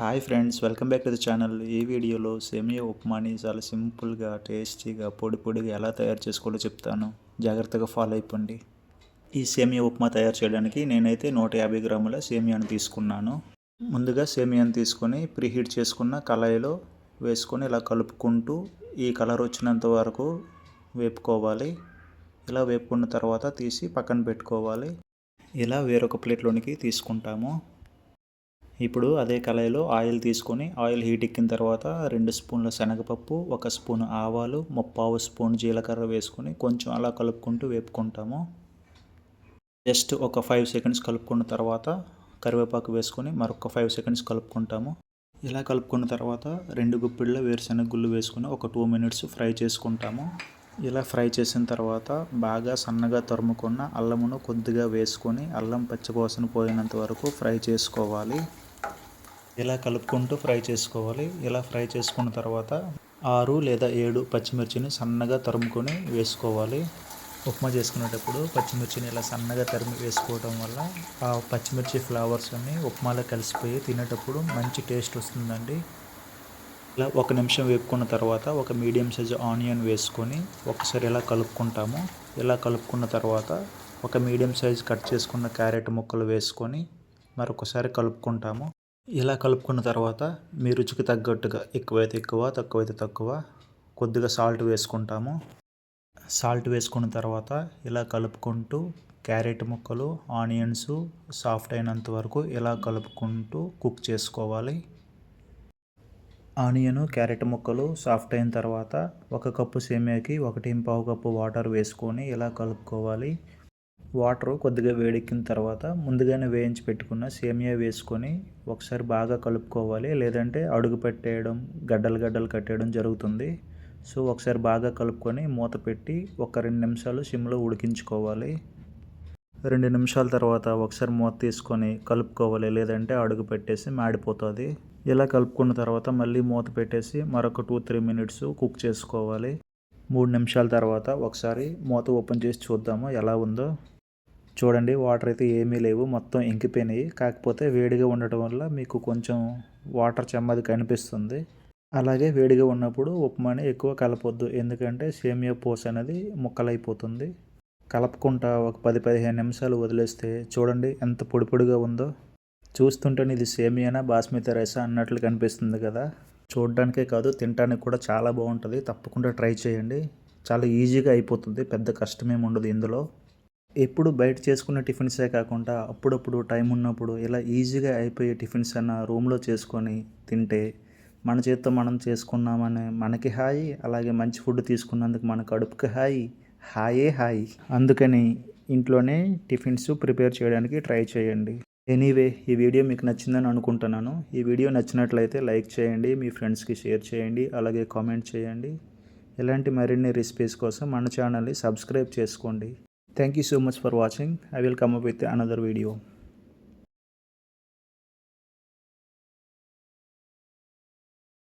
Hi friends welcome back to the channel ఈ వీడియోలో సేమియా ఉప్మాని చాలా సింపుల్గా టేస్టీగా పొడి పొడిగా ఎలా తయారు చేసుకోవాలో చెప్తాను. జాగ్రత్తగా ఫాలో అయిపోండి. ఈ సేమియా ఉప్మా తయారు చేయడానికి నేనైతే నూట యాభై గ్రాముల సేమియాను తీసుకున్నాను. ముందుగా సేమియాను తీసుకొని ప్రీహీట్ చేసుకున్న కళాయిలో వేసుకొని ఇలా కలుపుకుంటూ ఈ కలర్ వచ్చినంత వరకు వేపుకోవాలి. ఇలా వేపుకున్న తర్వాత తీసి పక్కన పెట్టుకోవాలి. ఇలా వేరొక ప్లేట్లోనికి తీసుకుంటాము. ఇప్పుడు అదే కళాయిలో ఆయిల్ తీసుకొని ఆయిల్ హీట్ ఎక్కిన తర్వాత రెండు స్పూన్ల శనగపప్పు ఒక స్పూన్ ఆవాలు ముప్పావు స్పూన్ జీలకర్ర వేసుకొని కొంచెం అలా కలుపుకుంటూ వేపుకుంటాము. జస్ట్ ఒక ఫైవ్ సెకండ్స్ కలుపుకున్న తర్వాత కరివేపాకు వేసుకొని మరొక ఫైవ్ సెకండ్స్ కలుపుకుంటాము. ఇలా కలుపుకున్న తర్వాత రెండు గుప్పిళ్ళ వేరుశెనగ గుళ్ళు వేసుకొని ఒక టూ మినిట్స్ ఫ్రై చేసుకుంటాము. ఇలా ఫ్రై చేసిన తర్వాత బాగా సన్నగా తరుముకున్న అల్లమును కొద్దిగా వేసుకొని అల్లం పచ్చివాసన పోయినంత వరకు ఫ్రై చేసుకోవాలి. ఇలా కలుపుకుంటూ ఫ్రై చేసుకోవాలి. ఇలా ఫ్రై చేసుకున్న తర్వాత ఆరు లేదా ఏడు పచ్చిమిర్చిని సన్నగా తరుముకొని వేసుకోవాలి. ఉప్మా చేసుకునేటప్పుడు పచ్చిమిర్చిని ఇలా సన్నగా తరిమి వేసుకోవడం వల్ల ఆ పచ్చిమిర్చి ఫ్లేవర్స్ అన్నీ ఉప్మాలో కలిసిపోయి తినేటప్పుడు మంచి టేస్ట్ వస్తుందండి. ఇలా ఒక నిమిషం వేపుకున్న తర్వాత ఒక మీడియం సైజు ఆనియన్ వేసుకొని ఒకసారి ఇలా కలుపుకుంటాము. ఇలా కలుపుకున్న తర్వాత ఒక మీడియం సైజు కట్ చేసుకున్న క్యారెట్ ముక్కలు వేసుకొని మరొకసారి కలుపుకుంటాము. ఇలా కలుపుకున్న తర్వాత మీ రుచికి తగ్గట్టుగా ఎక్కువైతే ఎక్కువ తక్కువైతే తక్కువ కొద్దిగా సాల్ట్ వేసుకుంటాము. సాల్ట్ వేసుకున్న తర్వాత ఇలా కలుపుకుంటూ క్యారెట్ ముక్కలు ఆనియన్స్ సాఫ్ట్ అయినంత వరకు ఇలా కలుపుకుంటూ కుక్ చేసుకోవాలి. ఆనియన్ క్యారెట్ ముక్కలు సాఫ్ట్ అయిన తర్వాత ఒక కప్పు సేమియాకి ఒకటి పావు కప్పు వాటర్ వేసుకొని ఇలా కలుపుకోవాలి. వాటర్ కొద్దిగా వేడెక్కిన తర్వాత ముందుగానే వేయించి పెట్టుకున్న సేమియా వేసుకొని ఒకసారి బాగా కలుపుకోవాలి. లేదంటే అడుగు పెట్టేయడం గడ్డలు గడ్డలు కట్టేయడం జరుగుతుంది. సో ఒకసారి బాగా కలుపుకొని మూత పెట్టి ఒక రెండు నిమిషాలు సిమ్లో ఉడికించుకోవాలి. రెండు నిమిషాల తర్వాత ఒకసారి మూత తీసుకొని కలుపుకోవాలి. లేదంటే అడుగు పెట్టేసి మాడిపోతుంది. ఇలా కలుపుకున్న తర్వాత మళ్ళీ మూత పెట్టేసి మరొక టూ త్రీ మినిట్స్ కుక్ చేసుకోవాలి. మూడు నిమిషాల తర్వాత ఒకసారి మూత ఓపెన్ చేసి చూద్దాము ఎలా ఉందో. చూడండి వాటర్ అయితే ఏమీ లేవు మొత్తం ఇంకిపోయినాయి. కాకపోతే వేడిగా ఉండటం వల్ల మీకు కొంచెం వాటర్ చెమ్మది కనిపిస్తుంది. అలాగే వేడిగా ఉన్నప్పుడు ఉప్మాని ఎక్కువ కలపొద్దు. ఎందుకంటే సేమియా పోస్ అనేది ముక్కలైపోతుంది. కలపకుండా ఒక పది పదిహేను నిమిషాలు వదిలేస్తే చూడండి ఎంత పొడి పొడిగా ఉందో. చూస్తుంటేనే ఇది సేమియానా బాస్మతి రైస్ అన్నట్లు కనిపిస్తుంది కదా. చూడడానికే కాదు తినడానికి కూడా చాలా బాగుంటుంది. తప్పకుండా ట్రై చేయండి. చాలా ఈజీగా అయిపోతుంది. పెద్ద కష్టమేమి ఉండదు ఇందులో. ఎప్పుడు బయట చేసుకున్న టిఫిన్సే కాకుండా అప్పుడప్పుడు టైం ఉన్నప్పుడు ఇలా ఈజీగా అయిపోయే టిఫిన్స్ అన్న రూమ్లో చేసుకొని తింటే మన చేత్తో మనం చేసుకున్నామని మనకి హాయి అలాగే మంచి ఫుడ్ తీసుకున్నందుకు మన కడుపుకి హాయి హాయే హాయి. అందుకని ఇంట్లోనే టిఫిన్స్ ప్రిపేర్ చేయడానికి ట్రై చేయండి. ఎనీవే ఈ వీడియో మీకు నచ్చిందని అనుకుంటున్నాను. ఈ వీడియో నచ్చినట్లయితే లైక్ చేయండి మీ ఫ్రెండ్స్కి షేర్ చేయండి అలాగే కామెంట్ చేయండి. ఇలాంటి మరిన్ని రెసిపీస్ కోసం మన ఛానల్ని సబ్స్క్రైబ్ చేసుకోండి. Thank you so much for watching. I will come up with another video.